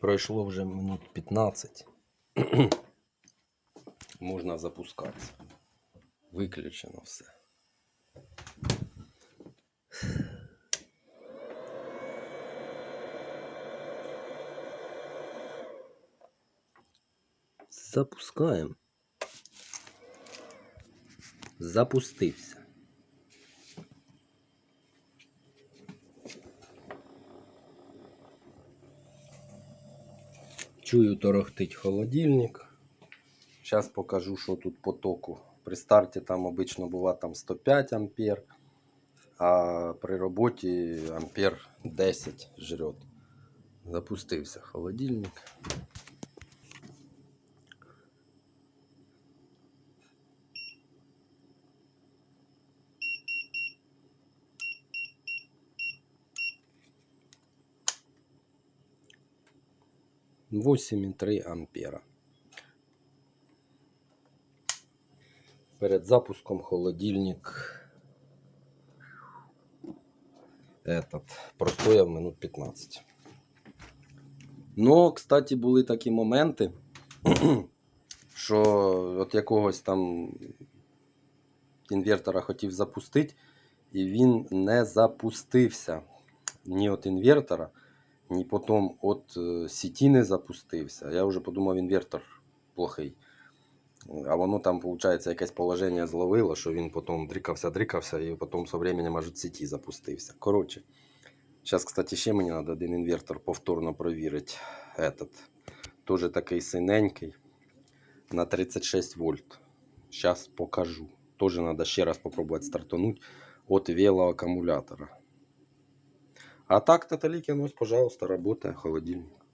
Пройшло вже минут 15. Можна запускатися. Виключено все. Запускаємо. Запустився. Чую, торохтить холодильник. Зараз покажу, що тут по току. При старті там обично була там 105 ампер, а при роботі ампер 10 жрет. Запустився холодильник. Восемь и три ампера. Перед запуском холодильник этот простояв минут 15. Ну, кстати, були такі моменти, що от якогось там інвертора хотів запустити, і він не запустився. Ні от інвертора, ні потім от е, сіті не запустився. Я вже подумав, інвертор плохий. А воно там, виходить, якесь положення зловило, що він потім дрикався, дрикався, і потім з временем аж від сіті запустився. Коротше, зараз, кстати, ще мені треба один інвертор повторно провірити. Этот. Тоже такий синенький на 36 вольт. Зараз покажу. Тоже треба ще раз спробувати стартануть от велоаккумулятора. А так, Таталикин, ось, пожалуйста, работає холодильник.